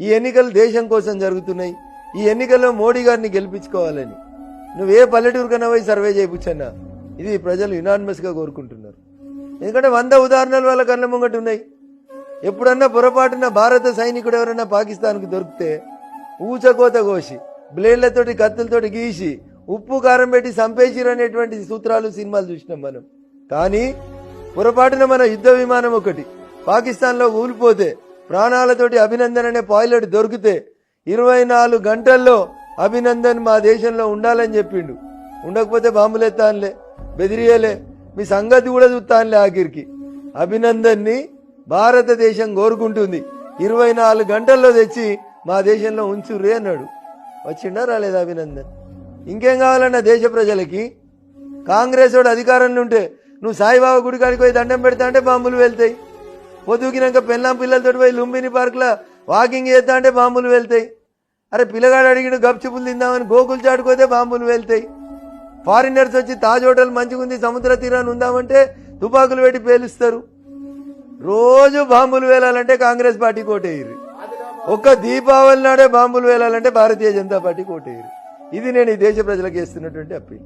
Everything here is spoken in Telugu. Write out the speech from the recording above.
ఈ ఎన్నికలు దేశం కోసం జరుగుతున్నాయి. ఈ ఎన్నికల్లో మోడీ గారిని గెలిపించుకోవాలని. నువ్వు పల్లెటూరు కన్నా పోయి సర్వే చేయించన్నా. ఇది ప్రజలు యునానిమస్గా కోరుకుంటున్నారు. ఎందుకంటే వంద ఉదాహరణలు వాళ్ళ కళ్ళ ముంగట ఉన్నాయి. ఎప్పుడన్నా పొరపాటున భారత సైనికుడు ఎవరైనా పాకిస్తాన్కు దొరికితే ఊచకోత కోసి బ్లేడ్లతోటి కత్తులతోటి గీసి ఉప్పు కారం పెట్టి సంపేసిరు అనేటువంటి సూత్రాలు సినిమాలు చూసినాం మనం. కానీ పొరపాటున మన యుద్ధ విమానం ఒకటి పాకిస్తాన్లో ఊలిపోతే ప్రాణాలతోటి అభినందన్ అనే పాయిలట్ దొరికితే ఇరవై నాలుగు గంటల్లో అభినందన్ మా దేశంలో ఉండాలని చెప్పిండు. ఉండకపోతే బాంబులెత్తానులే బెదిరియలే మీ సంగతి కూడా చూస్తానులే ఆఖరికి అభినందన్ని భారతదేశం కోరుకుంటుంది. ఇరవై నాలుగు గంటల్లో తెచ్చి మా దేశంలో ఉంచుర్రే అన్నాడు. వచ్చిండా రాలేదు అభినందన్? ఇంకేం కావాలన్న దేశ ప్రజలకి? కాంగ్రెస్ వాడు అధికారంలో ఉంటే నువ్వు సాయిబాబా గుడి కాడికి పోయి దండం పెడతా అంటే బాంబులు వెళ్తాయి పొద్దుకినాక పెళ్ళాం పిల్లలతో పోయి లుంబిని పార్క్లో వాకింగ్ చేస్తా అంటే బాంబులు వెళ్తాయి. అరే పిల్లగాడు అడిగిన గప్చిపులు తిందామని గోకులు చాటుకోతే బాంబులు వెళ్తాయి. ఫారినర్స్ వచ్చి తాజ్ హోటల్ మంచిగుంది సముద్ర తీరాన్ని ఉందామంటే తుపాకులు పెట్టి పేలుస్తారు. రోజు బాంబులు వేలాలంటే కాంగ్రెస్ పార్టీ కోటేయరు. ఒక్క దీపావళి నాడే బాంబులు వేలాలంటే భారతీయ జనతా పార్టీ కోటేయరు. ఇది నేను ఈ దేశ ప్రజలకు చేస్తున్నటువంటి అప్పీల్.